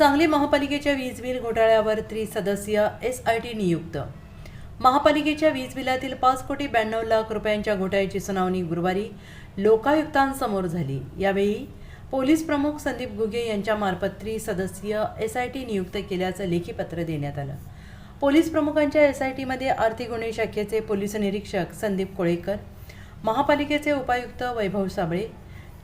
सांगली महापालिकेच्या वीज बिल घोटाळ्यावर त्रिसदस्यीय एस आय टी नियुक्त. महापालिकेच्या वीज बिलातील पाच कोटी ब्याण्णव लाख रुपयांच्या घोटाळ्याची सुनावणी गुरुवारी लोकायुक्तांसमोर झाली. यावेळी पोलीस प्रमुख संदीप घुगे यांच्यामार्फत त्रिसदस्यीय एस आय टी नियुक्त केल्याचं लेखी पत्र देण्यात आलं. पोलीस प्रमुखांच्या एस आय टीमध्ये आर्थिक गुन्हे शाखेचे पोलीस निरीक्षक संदीप कोळेकर महापालिकेचे उपायुक्त वैभव साबळे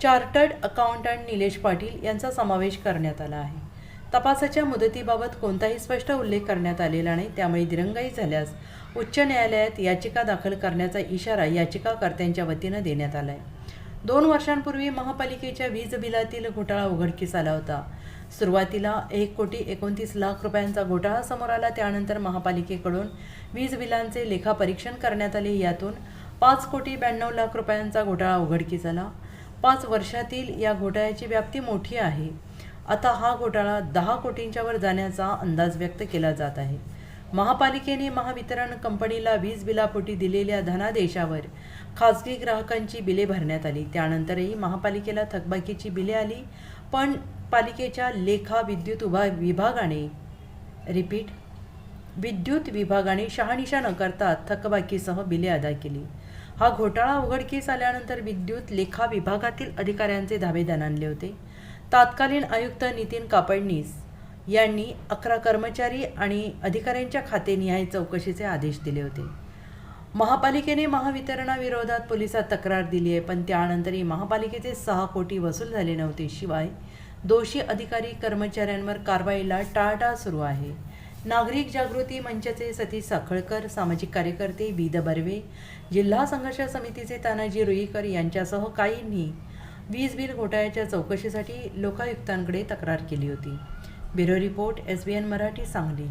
चार्टर्ड अकाउंटंट निलेश पाटील यांचा समावेश करण्यात आला आहे. तपासाच्या मुदतीबाबत कोणताही स्पष्ट उल्लेख करण्यात आलेला नाही. त्यामुळे दिरंगाई झाल्यास उच्च न्यायालयात याचिका दाखल करण्याचा इशारा याचिकाकर्त्यांच्या वतीनं देण्यात आला आहे दोन वर्षांपूर्वी महापालिकेच्या वीज बिलातील घोटाळा उघडकीस आला होता. सुरुवातीला एक कोटी एकोणतीस लाख रुपयांचा घोटाळा समोर आला. त्यानंतर महापालिकेकडून वीज बिलांचे लेखापरीक्षण करण्यात आले. यातून पाच कोटी ब्याण्णव लाख रुपयांचा घोटाळा उघडकीस आला. पाच वर्षातील या घोटाळ्याची व्याप्ती मोठी आहे. आता हा घोटाळा दहा कोटींच्या वर जाण्याचा अंदाज व्यक्त केला जात आहे. महापालिकेने महावितरण कंपनीला वीज बिलापोटी दिलेल्या धनादेशावर खासगी ग्राहकांची बिले भरण्यात आली. त्यानंतरही महापालिकेला थकबाकीची बिले आली पण पालिकेच्या लेखा विद्युत उभा विभागाने रिपीट विद्युत विभागाने शहानिशा न करता थकबाकीसह बिले अदा केली. हा घोटाळा उघडकीस आल्यानंतर विद्युत लेखा विभागातील अधिकाऱ्यांचे धाबे दणाणले होते. तत्कालीन आयुक्त नितीन कापडणीस यांनी अकरा कर्मचारी आणि अधिकाऱ्यांच्या खातेनिहाय चौकशीचे आदेश दिले होते. महापालिकेने महावितरणाविरोधात पोलिसात तक्रार दिली आहे पण त्यानंतरही महापालिकेचे सहा कोटी वसूल झाले नव्हते. शिवाय दोषी अधिकारी कर्मचाऱ्यांवर कारवाईला टाळटाळ सुरू आहे. नागरिक जागृती मंचाचे सतीश साखळकर सामाजिक कार्यकर्ते विद बर्वे जिल्हा संघर्ष समितीचे तानाजी रुईकर यांच्यासह काहींनी वीज बिल घोटाळ्याच्या चौकशीसाठी लोकायुक्तांकडे तक्रार केली होती. Bureau report S B N Marathi Sangli.